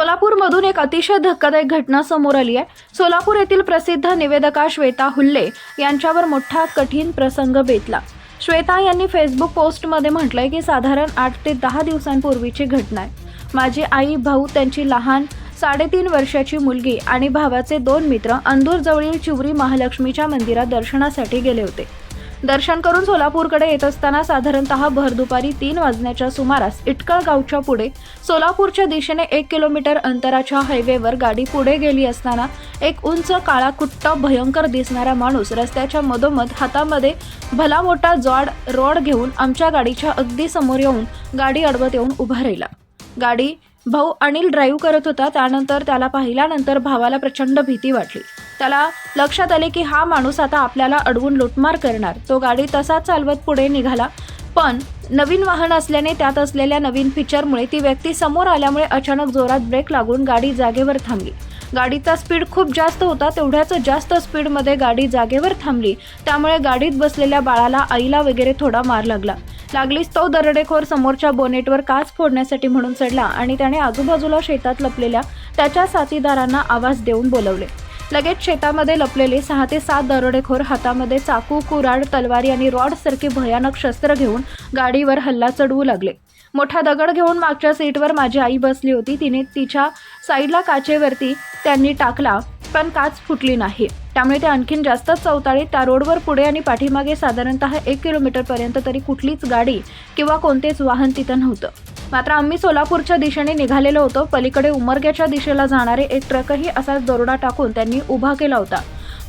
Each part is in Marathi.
सोलापूरमधून एक अतिशय धक्कादायक घटना समोर आली आहे. सोलापूर येथील प्रसिद्ध निवेदका श्वेता हुल्ले यांच्यावर मोठा कठीण प्रसंग बेतला. श्वेता यांनी फेसबुक पोस्टमध्ये म्हटलंय की साधारण आठ ते दहा दिवसांपूर्वीची घटना आहे. माझी आई भाऊ त्यांची लहान साडेतीन वर्षाची मुलगी आणि भावाचे दोन मित्र अंदूरजवळील चिवरी महालक्ष्मीच्या मंदिरात दर्शनासाठी गेले होते. दर्शन करून सोलापूरकडे येत असताना साधारणतः भर दुपारी तीन वाजण्याच्या सुमारास इटकळ गावच्या पुढे सोलापूरच्या दिशेने एक किलोमीटर अंतराच्या हायवेवर गाडी पुढे गेली असताना एक उंच काळा कुट्ट भयंकर दिसणारा माणूस रस्त्याच्या मधोमध हातामध्ये भला मोठा जॉड रॉड घेऊन आमच्या गाडीच्या अगदी समोर येऊन गाडी अडवत येऊन उभा राहिला. गाडी भाऊ अनिल ड्राईव्ह करत होता त्यानंतर त्याला पाहिल्यानंतर भावाला प्रचंड भीती वाटली. त्याला लक्षात आले की हा माणूस आता आपल्याला अडवून लुटमार करणार. तो गाडी तसाच चालवत पुढे निघाला. पण नवीन वाहन असल्याने त्यात असलेल्या नवीन फीचरमुळे ती व्यक्ती समोर आल्यामुळे अचानक जोरात ब्रेक लागून गाडी जागेवर थांबली. गाडीचा स्पीड खूप जास्त होता तेवढ्याच जास्त स्पीडमध्ये गाडी जागेवर थांबली. त्यामुळे गाडीत बसलेल्या बाळाला आईला वगैरे थोडा मार लागला. लागलीच तो दरडेखोर समोरच्या बोनेटवर काच फोडण्यासाठी म्हणून चढला आणि त्याने आजूबाजूला शेतात लपलेल्या त्याच्या साथीदारांना आवाज देऊन बोलवले. लगेच शेतामध्ये लपलेले सहा ते सात दरोडेखोर हातामध्ये चाकू कुराड तलवारी आणि रॉडसारखे भयानक शस्त्र घेऊन गाडीवर हल्ला चढवू लागले. मोठा दगड घेऊन मागच्या सीटवर माझी आई बसली होती. तिने तिच्या साईडला काचेवरती त्यांनी टाकला. पण काच फुटली नाही. त्यामुळे ते आणखीन जास्तच चौताळीत त्या रोडवर पुढे आणि पाठीमागे साधारणतः एक किलोमीटरपर्यंत तरी कुठलीच गाडी किंवा कोणतेच वाहन तिथं नव्हतं. मात्र आम्ही सोलापूरच्या दिशेने निघालेलो होतो. पलीकडे उमरग्याच्या दिशेला जाणारे एक ट्रकही असाच दरोडा टाकून त्यांनी उभा केला होता.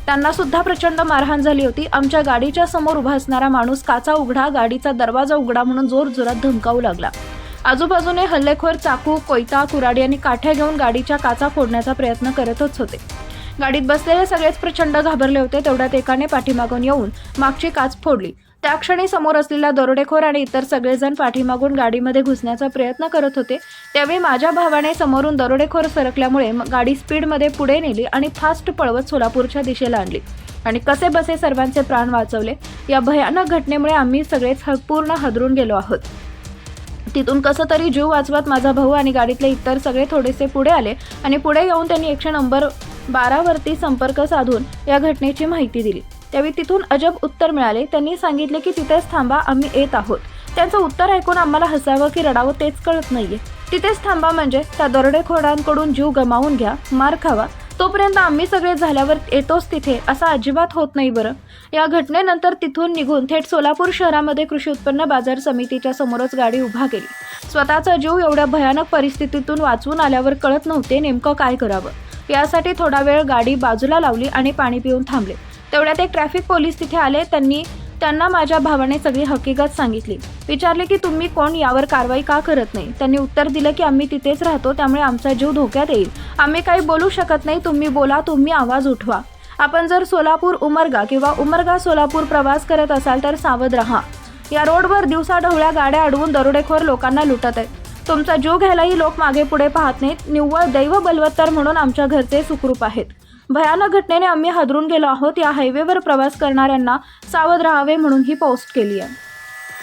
त्यांना सुद्धा प्रचंड मारहाण झाली होती. आमच्या गाडीच्या समोर उभा असणारा माणूस काचा उघडा गाडीचा दरवाजा उघडा म्हणून जोर जोरात धमकावू लागला. आजूबाजूने हल्लेखोर चाकू कोयता कुराडी आणि काठ्या घेऊन गाडीच्या काचा फोडण्याचा प्रयत्न करतच होते. गाडीत बसलेले सगळेच प्रचंड घाबरले होते. तेवढ्यात एकाने पाठीमागून येऊन मागची काच फोडली. त्या क्षणी समोर असलेला दरोडेखोर आणि इतर सगळेजण पाठीमागून गाडीमध्ये घुसण्याचा प्रयत्न करत होते. त्यावेळी माझ्या भावाने समोरून दरोडेखोर सरकल्यामुळे गाडी स्पीडमध्ये पुढे नेली आणि फास्ट पळवत सोलापूरच्या दिशेला आणली. आणि कसे बसे सर्वांचे प्राण वाचवले? या भयानक घटनेमुळे आम्ही सगळेच पूर्ण हदरून गेलो आहोत. तिथून कसं तरी जीव वाचवत माझा भाऊ आणि गाडीतले इतर सगळे थोडेसे पुढे आले आणि पुढे येऊन त्यांनी एकशे नंबर बारावरती संपर्क साधून या घटनेची माहिती दिली. त्यावेळी तिथून अजब उत्तर मिळाले. त्यांनी सांगितले की तिथेच थांबा आम्ही येत आहोत. त्यांचं उत्तर ऐकून आम्हाला हसावं की रडावं तेच कळत नाहीये. तिथेच थांबा म्हणजे त्या दरोडेखोरांकडून जीव गमावून घ्या मार खावा. तोपर्यंत आम्ही सगळे झाल्यावर येतोच तिथे असा अजिबात होत नाही बरं. या घटनेनंतर तिथून निघून थेट सोलापूर शहरामध्ये कृषी उत्पन्न बाजार समितीच्या समोरच गाडी उभा केली. स्वतःचा जीव एवढ्या भयानक परिस्थितीतून वाचवून आल्यावर कळत नव्हते नेमकं काय करावं. यासाठी थोडा वेळ गाडी बाजूला लावली आणि पाणी पिऊन थांबले. तेवढ्यात एक ट्रॅफिक पोलीस तिथे आले. त्यांनी त्यांना माझ्या भावाने सगळी हकीकत सांगितली. विचारले की तुम्ही कोण? यावर कारवाई का करत नाही? त्यांनी उत्तर दिलं की आम्ही तिथेच राहतो. त्यामुळे आमचा जीव धोक्यात येईल. आम्ही काही बोलू शकत नाही. तुम्ही बोला. तुम्ही आवाज उठवा. आपण जर सोलापूर उमरगा किंवा उमरगा सोलापूर प्रवास करत असाल तर सावध राहा. या रोडवर दिवसाढवळ्या गाड्या अडवून दरोडेखोर लोकांना लुटत आहेत. तुमचा जीव घ्यायलाही लोक मागे पुढे पाहत नाहीत. निव्वळ दैव बलवत्तर म्हणून आमच्या घरचे सुखरूप आहेत. भयानक घटनेने आम्ही हादरून गेलो आहोत. या हायवेवर प्रवास करणाऱ्यांना सावध राहावे म्हणून ही पोस्ट केली आहे.